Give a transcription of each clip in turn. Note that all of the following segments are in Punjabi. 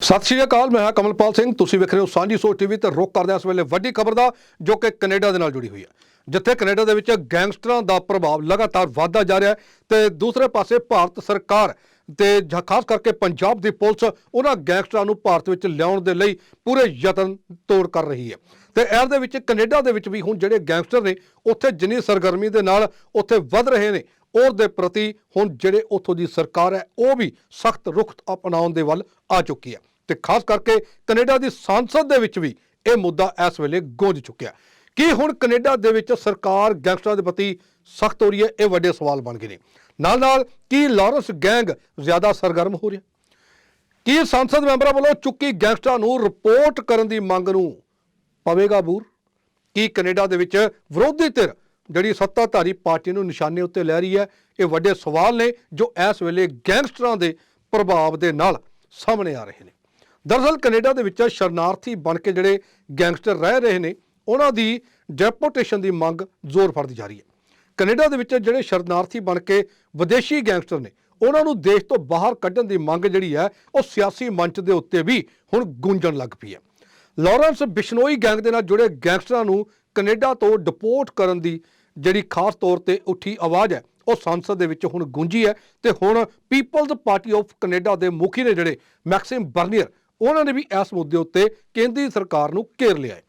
ਸਤਿ ਸ਼੍ਰੀ ਅਕਾਲ, ਮੈਂ ਹਾਂ ਕਮਲਪਾਲ ਸਿੰਘ। ਤੁਸੀਂ ਵੇਖ ਰਹੇ ਹੋ ਸਾਂਝੀ ਸੋਚ ਟੀਵੀ ਤੇ ਰੁਕ ਕਰਦੇ ਹਾਂ ਇਸ ਵੇਲੇ ਵੱਡੀ ਖਬਰ ਦਾ, ਜੋ ਕਿ ਕੈਨੇਡਾ ਦੇ ਨਾਲ ਜੁੜੀ ਹੋਈ ਹੈ। ਜਿੱਥੇ ਕੈਨੇਡਾ ਦੇ ਵਿੱਚ ਗੈਂਗਸਟਰਾਂ ਦਾ ਪ੍ਰਭਾਵ ਲਗਾਤਾਰ ਵਧਦਾ ਜਾ ਰਿਹਾ ਹੈ ਤੇ ਦੂਸਰੇ ਪਾਸੇ ਭਾਰਤ ਸਰਕਾਰ ਤੇ ਖਾਸ ਕਰਕੇ ਪੰਜਾਬ ਦੀ ਪੁਲਿਸ, ਉਹਨਾਂ ਗੈਂਗਸਟਰਾਂ ਨੂੰ ਭਾਰਤ ਵਿੱਚ ਲਿਆਉਣ ਦੇ ਲਈ ਪੂਰੇ ਯਤਨ ਤੋੜ ਕਰ ਰਹੀ ਹੈ। ਤੇ ਇਸ ਦੇ ਵਿੱਚ ਕੈਨੇਡਾ ਦੇ ਵਿੱਚ ਵੀ ਹੁਣ ਜਿਹੜੇ ਗੈਂਗਸਟਰ ਨੇ, ਉੱਥੇ ਜਿੰਨੀ ਸਰਗਰਮੀ ਦੇ ਨਾਲ ਉੱਥੇ ਵੱਧ ਰਹੇ ਨੇ ਔਰ ਦੇ ਪ੍ਰਤੀ ਹੁਣ ਜਿਹੜੇ ਉੱਥੋਂ ਦੀ ਸਰਕਾਰ ਹੈ, ਉਹ ਵੀ ਸਖਤ ਰੁਖ ਅਪਣਾਉਣ ਦੇ ਵੱਲ ਆ ਚੁੱਕੀ ਹੈ। ਤੇ ਖਾਸ ਕਰਕੇ ਕੈਨੇਡਾ ਦੀ ਸੰਸਦ ਦੇ ਵਿੱਚ ਵੀ ਇਹ ਮੁੱਦਾ ਇਸ ਵੇਲੇ ਗੂੰਜ ਚੁੱਕਿਆ। ਕੀ ਹੁਣ ਕੈਨੇਡਾ ਦੇ ਵਿੱਚ ਸਰਕਾਰ ਗੈਂਗਸਟਰਾਂ ਦੇ ਪ੍ਰਤੀ ਸਖਤ ਹੋ ਰਹੀ ਹੈ? ਇਹ ਵੱਡੇ ਸਵਾਲ ਬਣ ਗਏ ਨੇ। ਨਾਲ ਨਾਲ ਕੀ ਲਾਰੈਂਸ ਗੈਂਗ ਜ਼ਿਆਦਾ ਸਰਗਰਮ ਹੋ ਰਿਹਾ? ਕੀ ਸੰਸਦ ਮੈਂਬਰਾਂ ਵੱਲੋਂ ਚੁੱਕੀ ਗੈਂਗਸਟਰਾਂ ਨੂੰ ਰਿਪੋਰਟ ਕਰਨ ਦੀ ਮੰਗ ਨੂੰ ਪਵੇਗਾ ਬੂਰ? ਕੀ ਕੈਨੇਡਾ ਦੇ ਵਿੱਚ ਵਿਰੋਧੀ ਧਿਰ ਜਿਹੜੀ ਸੱਤਾਧਾਰੀ ਪਾਰਟੀ ਨੂੰ ਨਿਸ਼ਾਨੇ ਉੱਤੇ ਲੈ ਰਹੀ ਹੈ, ਇਹ ਵੱਡੇ ਸਵਾਲ ਨੇ ਜੋ ਇਸ ਵੇਲੇ ਗੈਂਗਸਟਰਾਂ ਦੇ ਪ੍ਰਭਾਵ ਦੇ ਨਾਲ ਸਾਹਮਣੇ ਆ ਰਹੇ ਨੇ। ਦਰਅਸਲ ਕੈਨੇਡਾ ਦੇ ਵਿੱਚ ਸ਼ਰਨਾਰਥੀ ਬਣ ਕੇ ਜਿਹੜੇ ਗੈਂਗਸਟਰ ਰਹਿ ਰਹੇ ਨੇ, ਉਹਨਾਂ ਦੀ ਡੈਪੋਟੇਸ਼ਨ ਦੀ ਮੰਗ ਜ਼ੋਰ ਫੜਦੀ ਜਾ ਰਹੀ ਹੈ। ਕੈਨੇਡਾ ਦੇ ਵਿੱਚ ਜਿਹੜੇ ਸ਼ਰਨਾਰਥੀ ਬਣ ਕੇ ਵਿਦੇਸ਼ੀ ਗੈਂਗਸਟਰ ਨੇ, ਉਹਨਾਂ ਨੂੰ ਦੇਸ਼ ਤੋਂ ਬਾਹਰ ਕੱਢਣ ਦੀ ਮੰਗ ਜਿਹੜੀ ਹੈ, ਉਹ ਸਿਆਸੀ ਮੰਚ ਦੇ ਉੱਤੇ ਵੀ ਹੁਣ ਗੂੰਜਣ ਲੱਗ ਪਈ ਹੈ। ਲਾਰੈਂਸ ਬਿਸ਼ਨੋਈ ਗੈਂਗ ਦੇ ਨਾਲ ਜੁੜੇ ਗੈਂਗਸਟਰਾਂ ਨੂੰ ਕੈਨੇਡਾ ਤੋਂ ਡਿਪੋਰਟ ਕਰਨ ਦੀ ਜਿਹੜੀ ਖਾਸ ਤੌਰ ਤੇ ਉੱਠੀ ਆਵਾਜ਼ ਹੈ, ਉਹ ਸੰਸਦ ਦੇ ਵਿੱਚ ਹੁਣ ਗੂੰਜੀ ਹੈ ਤੇ ਹੁਣ ਪੀਪਲਜ਼ ਪਾਰਟੀ ਆਫ ਕੈਨੇਡਾ ਦੇ ਮੁਖੀ ਨੇ ਜਿਹੜੇ ਮੈਕਸਿਮ ਬਰਨੀਅਰ ਉਹਨਾਂ ਨੇ ਵੀ ਇਸ ਮੁੱਦੇ ਉੱਤੇ ਕੇਂਦਰੀ ਸਰਕਾਰ ਨੂੰ ਘੇਰ ਲਿਆ ਹੈ।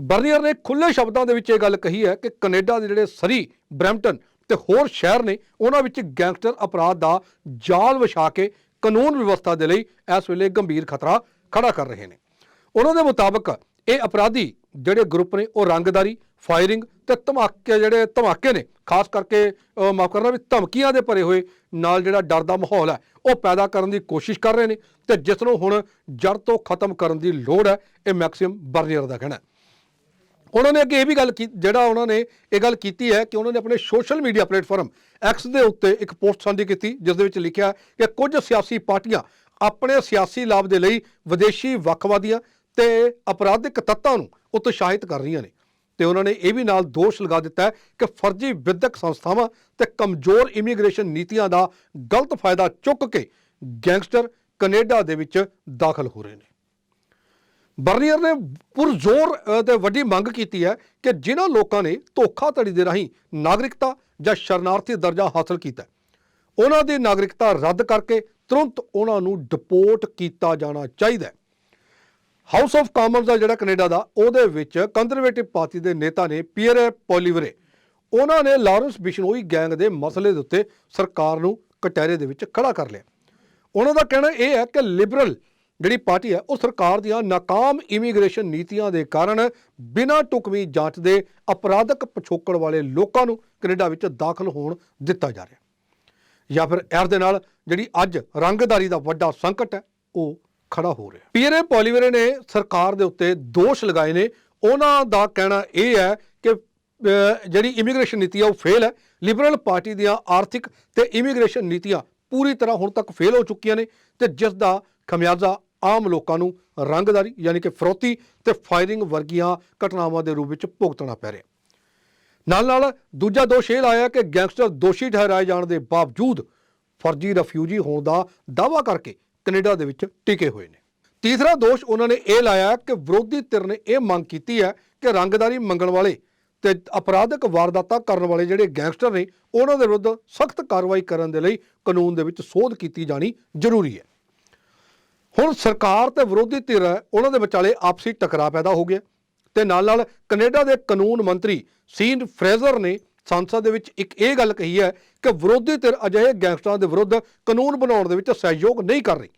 ਬਰਨੀਅਰ ਨੇ ਖੁੱਲੇ ਸ਼ਬਦਾਂ ਦੇ ਵਿੱਚ ਇਹ ਗੱਲ ਕਹੀ ਹੈ ਕਿ ਕੈਨੇਡਾ ਦੇ ਜਿਹੜੇ ਸਰੀ, ਬ੍ਰੈਂਪਟਨ ਤੇ ਹੋਰ ਸ਼ਹਿਰ ਨੇ, ਉਹਨਾਂ ਵਿੱਚ ਗੈਂਗਸਟਰ ਅਪਰਾਧ ਦਾ ਜਾਲ ਵਿਛਾ ਕੇ ਕਾਨੂੰਨ ਵਿਵਸਥਾ ਦੇ ਲਈ ਇਸ ਵੇਲੇ ਗੰਭੀਰ ਖਤਰਾ ਖੜਾ ਕਰ ਰਹੇ ਨੇ। ਉਹਨਾਂ ਦੇ ਮੁਤਾਬਕ ਇਹ ਅਪਰਾਧੀ ਜਿਹੜੇ ਗਰੁੱਪ ਨੇ ਉਹ ਰੰਗਦਾਰੀ ਫਾਇਰਿੰਗ ਤੇ ਧਮਾਕੇ ਜਿਹੜੇ ਧਮਾਕੇ ਨੇ, ਖਾਸ ਕਰਕੇ ਮਾਫ ਕਰਨਾ ਵੀ ਧਮਕੀਆਂ ਦੇ ਭਰੇ ਹੋਏ ਨਾਲ ਜਿਹੜਾ ਡਰ ਦਾ ਮਾਹੌਲ ਹੈ, ਉਹ ਪੈਦਾ ਕਰਨ ਦੀ ਕੋਸ਼ਿਸ਼ ਕਰ ਰਹੇ ਨੇ ਤੇ ਜਿਸ ਨੂੰ ਹੁਣ ਜੜ ਤੋਂ ਖਤਮ ਕਰਨ ਦੀ ਲੋੜ ਹੈ, ਇਹ ਮੈਕਸਿਮ ਬਰਨੀਅਰ ਦਾ ਕਹਿਣਾ ਹੈ। ਉਹਨਾਂ ਨੇ ਅੱਗੇ ਇਹ ਵੀ ਗੱਲ ਕੀ, ਜਿਹੜਾ ਉਹਨਾਂ ਨੇ ਇਹ ਗੱਲ ਕੀਤੀ ਹੈ ਕਿ ਉਹਨਾਂ ਨੇ ਆਪਣੇ ਸੋਸ਼ਲ ਮੀਡੀਆ ਪਲੇਟਫਾਰਮ ਐਕਸ ਦੇ ਉੱਤੇ ਇੱਕ ਪੋਸਟ ਸਾਂਝੀ ਕੀਤੀ, ਜਿਸ ਦੇ ਵਿੱਚ ਲਿਖਿਆ ਕਿ ਕੁਝ ਸਿਆਸੀ ਪਾਰਟੀਆਂ ਆਪਣੇ ਸਿਆਸੀ ਲਾਭ ਦੇ ਲਈ ਵਿਦੇਸ਼ੀ ਵੱਖਵਾਦੀਆਂ ਤੇ ਅਪਰਾਧਿਕ ਤੱਤਾਂ ਨੂੰ ਉਤਸ਼ਾਹਿਤ ਕਰ ਰਹੀਆਂ ਨੇ। ਤੇ ਉਹਨਾਂ ਨੇ ਇਹ ਵੀ ਨਾਲ ਦੋਸ਼ ਲਗਾ ਦਿੱਤਾ ਕਿ ਫਰਜ਼ੀ ਵਿਦਿਅਕ ਸੰਸਥਾਵਾਂ ਤੇ ਕਮਜ਼ੋਰ ਇਮੀਗ੍ਰੇਸ਼ਨ ਨੀਤੀਆਂ ਦਾ ਗਲਤ ਫਾਇਦਾ ਚੁੱਕ ਕੇ ਗੈਂਗਸਟਰ ਕੈਨੇਡਾ ਦੇ ਵਿੱਚ ਦਾਖਲ ਹੋ ਰਹੇ ਨੇ। ਬਰਨੀਅਰ ਨੇ ਪੁਰਜ਼ੋਰ ਅ, ਤੇ ਵੱਡੀ ਮੰਗ ਕੀਤੀ ਹੈ ਕਿ ਜਿਨ੍ਹਾਂ ਲੋਕਾਂ ਨੇ ਧੋਖਾਧੜੀ ਦੇ ਰਾਹੀਂ ਨਾਗਰਿਕਤਾ ਜਾਂ ਸ਼ਰਨਾਰਥੀ ਦਰਜਾ ਹਾਸਲ ਕੀਤਾ ਉਹਨਾਂ ਦੀ ਨਾਗਰਿਕਤਾ ਰੱਦ ਕਰਕੇ ਤੁਰੰਤ ਉਹਨਾਂ ਨੂੰ ਡਿਪੋਰਟ ਕੀਤਾ ਜਾਣਾ ਚਾਹੀਦਾ ਹੈ। ਹਾਊਸ ਆਫ ਕਾਮਨਸ ਦਾ ਜਿਹੜਾ ਕੈਨੇਡਾ ਦਾ, ਉਹਦੇ ਵਿੱਚ ਕੰਜ਼ਰਵੇਟਿਵ ਪਾਰਟੀ ਦੇ ਨੇਤਾ ਨੇ ਪੀਅਰ ਪੋਲੀਵਰੇ ਉਹਨਾਂ ਨੇ ਲਾਰੈਂਸ ਬਿਸ਼ਨੋਈ ਗੈਂਗ ਦੇ ਮਸਲੇ ਦੇ ਉੱਤੇ ਸਰਕਾਰ ਨੂੰ ਕਟਹਿਰੇ ਦੇ ਵਿੱਚ ਖੜਾ ਕਰ ਲਿਆ। ਉਹਨਾਂ ਦਾ ਕਹਿਣਾ ਇਹ ਹੈ ਕਿ ਲਿਬਰਲ ਜਿਹੜੀ ਪਾਰਟੀ ਹੈ, ਉਹ ਸਰਕਾਰ ਦੀਆਂ ਨਾਕਾਮ ਇਮੀਗ੍ਰੇਸ਼ਨ ਨੀਤੀਆਂ ਦੇ ਕਾਰਨ ਬਿਨਾਂ ਟੁਕਵੀਂ ਜਾਂਚ ਦੇ ਅਪਰਾਧਕ ਪਿਛੋਕੜ ਵਾਲੇ ਲੋਕਾਂ ਨੂੰ ਕੈਨੇਡਾ ਵਿੱਚ ਦਾਖਲ ਹੋਣ ਦਿੱਤਾ ਜਾ ਰਿਹਾ। ਜਾਂ ਫਿਰ ਇਸ ਦੇ ਨਾਲ ਜਿਹੜੀ ਅੱਜ ਰੰਗਦਾਰੀ ਦਾ ਵੱਡਾ ਸੰਕਟ ਹੈ, ਉਹ ਖੜਾ ਹੋ ਰਿਹਾ। ਪੀਅਰੇ ਪੋਲੀਵਰੇ ਨੇ ਸਰਕਾਰ ਦੇ ਉੱਤੇ ਦੋਸ਼ ਲਗਾਏ ਨੇ। ਉਹਨਾਂ ਦਾ ਕਹਿਣਾ ਇਹ ਹੈ ਕਿ ਜਿਹੜੀ ਇਮੀਗ੍ਰੇਸ਼ਨ ਨੀਤੀ ਆ ਉਹ ਫੇਲ ਹੈ। ਲਿਬਰਲ ਪਾਰਟੀ ਦੀਆਂ ਆਰਥਿਕ ਤੇ ਇਮੀਗ੍ਰੇਸ਼ਨ ਨੀਤੀਆਂ ਪੂਰੀ ਤਰ੍ਹਾਂ ਹੁਣ ਤੱਕ ਫੇਲ ਹੋ ਚੁੱਕੀਆਂ ਨੇ ਤੇ ਜਿਸ ਦਾ ਖਮਿਆਜ਼ਾ ਆਮ ਲੋਕਾਂ ਨੂੰ ਰੰਗਦਾਰੀ ਯਾਨੀ ਕਿ ਫਰੋਤੀ ਤੇ ਫਾਇਰਿੰਗ ਵਰਗੀਆਂ ਘਟਨਾਵਾਂ ਦੇ ਰੂਪ ਵਿੱਚ ਭੁਗਤਣਾ ਪੈ ਰਿਹਾ। ਨਾਲ ਨਾਲ ਦੂਜਾ ਦੋਸ਼ ਇਹ ਲਾਇਆ ਕਿ ਗੈਂਗਸਟਰ ਦੋਸ਼ੀ ਠਹਿਰਾਏ ਜਾਣ ਦੇ ਬਾਵਜੂਦ ਫਰਜ਼ੀ ਰਫਿਊਜੀ ਹੋਣ ਦਾ ਦਾਅਵਾ ਕਰਕੇ ਕੈਨੇਡਾ ਦੇ ਵਿੱਚ ਟਿਕੇ ਹੋਏ ਨੇ। ਤੀਸਰਾ ਦੋਸ਼ ਉਹਨਾਂ ਨੇ ਇਹ ਲਾਇਆ ਕਿ ਵਿਰੋਧੀ ਧਿਰ ਨੇ ਇਹ ਮੰਗ ਕੀਤੀ ਹੈ ਕਿ ਰੰਗਦਾਰੀ ਮੰਗਣ ਵਾਲੇ ਤੇ ਅਪਰਾਧਕ ਵਾਰਦਾਤਾਂ ਕਰਨ ਵਾਲੇ ਜਿਹੜੇ ਗੈਂਗਸਟਰ ਨੇ, ਉਹਨਾਂ ਦੇ ਵਿਰੁੱਧ ਸਖਤ ਕਾਰਵਾਈ ਕਰਨ ਦੇ ਲਈ ਕਾਨੂੰਨ ਦੇ ਵਿੱਚ ਸੋਧ ਕੀਤੀ ਜਾਣੀ ਜ਼ਰੂਰੀ ਹੈ। ਹੁਣ ਸਰਕਾਰ ਤੇ ਵਿਰੋਧੀ ਧਿਰ ਉਹਨਾਂ ਦੇ ਵਿਚਾਲੇ ਆਪਸੀ ਟਕਰਾਅ ਪੈਦਾ ਹੋ ਗਿਆ ਤੇ ਨਾਲ ਨਾਲ ਕੈਨੇਡਾ ਦੇ ਕਾਨੂੰਨ ਮੰਤਰੀ ਸੀਨ ਫਰੇਜ਼ਰ ਨੇ ਸੰਸਦ ਦੇ ਵਿੱਚ ਇੱਕ ਇਹ ਗੱਲ ਕਹੀ ਹੈ ਕਿ ਵਿਰੋਧੀ ਧਿਰ ਅਜਿਹੇ ਗੈਂਗਸਟਰਾਂ ਦੇ ਵਿਰੁੱਧ ਕਾਨੂੰਨ ਬਣਾਉਣ ਦੇ ਵਿੱਚ ਸਹਿਯੋਗ ਨਹੀਂ ਕਰ ਰਹੀ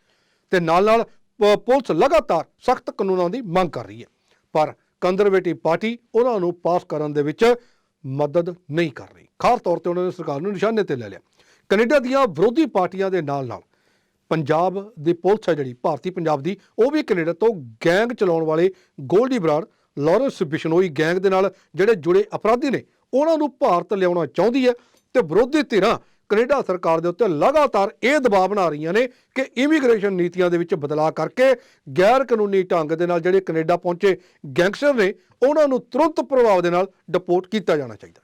ਤੇ ਨਾਲ ਨਾਲ ਪ- ਪੁਲਿਸ ਲਗਾਤਾਰ ਸਖਤ ਕਾਨੂੰਨਾਂ ਦੀ ਮੰਗ ਕਰ ਰਹੀ ਹੈ। ਪਰ ਕੰਜ਼ਰਵੇਟਿਵ ਪਾਰਟੀ ਉਹਨਾਂ ਨੂੰ ਪਾਸ ਕਰਨ ਦੇ ਵਿੱਚ ਮਦਦ ਨਹੀਂ ਕਰ ਰਹੀ। ਖਾਸ ਤੌਰ ਤੇ ਉਹਨਾਂ ਨੇ ਸਰਕਾਰ ਨੂੰ ਨਿਸ਼ਾਨੇ ਤੇ ਲੈ ਲਿਆ। ਕੈਨੇਡਾ ਦੀਆਂ ਵਿਰੋਧੀ ਪਾਰਟੀਆਂ ਦੇ ਨਾਲ ਨਾਲ ਪੰਜਾਬ ਦੀ ਪੁਲਿਸ ਹੈ ਜਿਹੜੀ, ਭਾਰਤੀ ਪੰਜਾਬ ਦੀ, ਉਹ ਵੀ ਕੈਨੇਡਾ ਤੋਂ ਗੈਂਗ ਚਲਾਉਣ ਵਾਲੇ ਗੋਲਡੀ ਬਰਾੜ, ਲਾਰੈਂਸ ਬਿਸ਼ਨੋਈ ਗੈਂਗ ਦੇ ਨਾਲ ਜਿਹੜੇ ਜੁੜੇ ਅਪਰਾਧੀ ਨੇ ਉਹਨਾਂ ਨੂੰ ਭਾਰਤ ਲਿਆਉਣਾ ਚਾਹੁੰਦੀ ਹੈ ਤੇ ਵਿਰੋਧੀ ਧਿਰਾਂ ਕੈਨੇਡਾ ਸਰਕਾਰ ਦੇ ਉੱਤੇ ਲਗਾਤਾਰ ਇਹ ਦਬਾਅ ਬਣਾ ਰਹੀਆਂ ਨੇ ਕਿ ਇਮੀਗ੍ਰੇਸ਼ਨ ਨੀਤੀਆਂ ਦੇ ਵਿੱਚ ਬਦਲਾਅ ਕਰਕੇ ਗੈਰ ਕਾਨੂੰਨੀ ਢੰਗ ਦੇ ਨਾਲ ਜਿਹੜੇ ਕੈਨੇਡਾ ਪਹੁੰਚੇ ਗੈਂਗਸਟਰ ਨੇ, ਉਹਨਾਂ ਨੂੰ ਤੁਰੰਤ ਪ੍ਰਭਾਵ ਦੇ ਨਾਲ ਡਿਪੋਰਟ ਕੀਤਾ ਜਾਣਾ ਚਾਹੀਦਾ।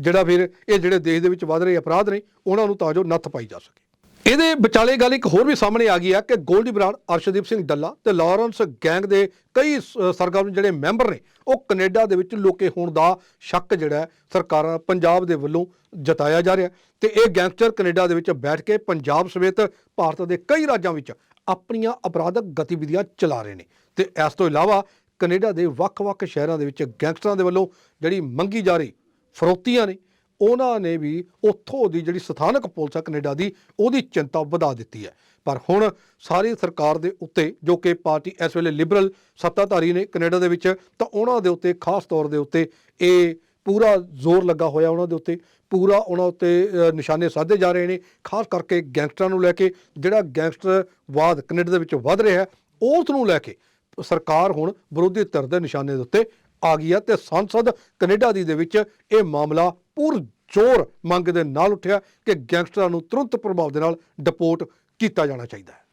ਜਿਹੜਾ ਫਿਰ ਇਹ ਜਿਹੜੇ ਦੇਸ਼ ਦੇ ਵਿੱਚ ਵੱਧ ਰਹੇ ਅਪਰਾਧ ਨੇ, ਉਹਨਾਂ ਨੂੰ ਤਾਂ ਜੋ ਨੱਥ ਪਾਈ ਜਾ ਸਕੇ। ਇਹਦੇ ਵਿਚਾਲੇ ਗੱਲ ਇੱਕ ਹੋਰ ਵੀ ਸਾਹਮਣੇ ਆ ਗਈ ਆ ਕਿ ਗੋਲਡੀ ਬਰਾੜ, ਅਰਸ਼ਦੀਪ ਸਿੰਘ ਡੱਲਾ ਤੇ ਲਾਰੈਂਸ ਗੈਂਗ ਦੇ ਕਈ ਸ- ਸਰਗਰਮ ਜਿਹੜੇ ਮੈਂਬਰ ਨੇ, ਉਹ ਕੈਨੇਡਾ ਦੇ ਵਿੱਚ ਲੋਕੇ ਹੋਣ ਦਾ ਸ਼ੱਕ ਜਿਹੜਾ ਸਰਕਾਰਾਂ ਪੰਜਾਬ ਦੇ ਵੱਲੋਂ ਜਤਾਇਆ ਜਾ ਰਿਹਾ ਤੇ ਇਹ ਗੈਂਗਸਟਰ ਕੈਨੇਡਾ ਦੇ ਵਿੱਚ ਬੈਠ ਕੇ ਪੰਜਾਬ ਸਮੇਤ ਭਾਰਤ ਦੇ ਕਈ ਰਾਜਾਂ ਵਿੱਚ ਆਪਣੀਆਂ ਅਪਰਾਧਕ ਗਤੀਵਿਧੀਆਂ ਚਲਾ ਰਹੇ ਨੇ। ਤੇ ਇਸ ਤੋਂ ਇਲਾਵਾ ਕੈਨੇਡਾ ਦੇ ਵੱਖ-ਵੱਖ ਸ਼ਹਿਰਾਂ ਦੇ ਵਿੱਚ ਗੈਂਗਸਟਰਾਂ ਦੇ ਵੱਲੋਂ ਜਿਹੜੀ ਮੰਗੀ ਜਾ ਰਹੀ ਫਰੋਤੀਆਂ ਨੇ ਉਹਨਾਂ ਨੇ ਵੀ ਉੱਥੋਂ ਦੀ ਜਿਹੜੀ ਸਥਾਨਕ ਪੁਲਿਸ ਆ ਕੈਨੇਡਾ ਦੀ, ਉਹਦੀ ਚਿੰਤਾ ਵਧਾ ਦਿੱਤੀ ਹੈ। ਪਰ ਹੁਣ ਸਾਰੀ ਸਰਕਾਰ ਦੇ ਉੱਤੇ, ਜੋ ਕਿ ਪਾਰਟੀ ਇਸ ਵੇਲੇ ਲਿਬਰਲ ਸੱਤਾਧਾਰੀ ਨੇ ਕੈਨੇਡਾ ਦੇ ਵਿੱਚ, ਤਾਂ ਉਹਨਾਂ ਦੇ ਉੱਤੇ ਖਾਸ ਤੌਰ ਦੇ ਉੱਤੇ ਇਹ ਪੂਰਾ ਜ਼ੋਰ ਲੱਗਾ ਹੋਇਆ ਉਹਨਾਂ ਦੇ ਉੱਤੇ। ਪੂਰਾ ਉਹਨਾਂ ਉੱਤੇ ਨਿਸ਼ਾਨੇ ਸਾਧੇ ਜਾ ਰਹੇ ਨੇ, ਖਾਸ ਕਰਕੇ ਗੈਂਗਸਟਰਾਂ ਨੂੰ ਲੈ ਕੇ, ਜਿਹੜਾ ਗੈਂਗਸਟਰਵਾਦ ਕੈਨੇਡਾ ਦੇ ਵਿੱਚ ਵੱਧ ਰਿਹਾ ਹੈ, ਉਸ ਨੂੰ ਲੈ ਕੇ ਸਰਕਾਰ ਹੁਣ ਵਿਰੋਧੀ ਧਿਰ ਦੇ ਨਿਸ਼ਾਨੇ ਦੇ ਉੱਤੇ ਆ ਗਈ ਹੈ ਤੇ ਸੰਸਦ ਕੈਨੇਡਾ ਦੀ ਦੇ ਵਿੱਚ ਇਹ ਮਾਮਲਾ ਪੂਰ ਜ਼ੋਰ ਮੰਗ ਦੇ ਨਾਲ ਉੱਠਿਆ ਕਿ ਗੈਂਗਸਟਰਾਂ ਨੂੰ ਤੁਰੰਤ ਪ੍ਰਭਾਵ ਦੇ ਨਾਲ ਡਿਪੋਰਟ ਕੀਤਾ ਜਾਣਾ ਚਾਹੀਦਾ ਹੈ।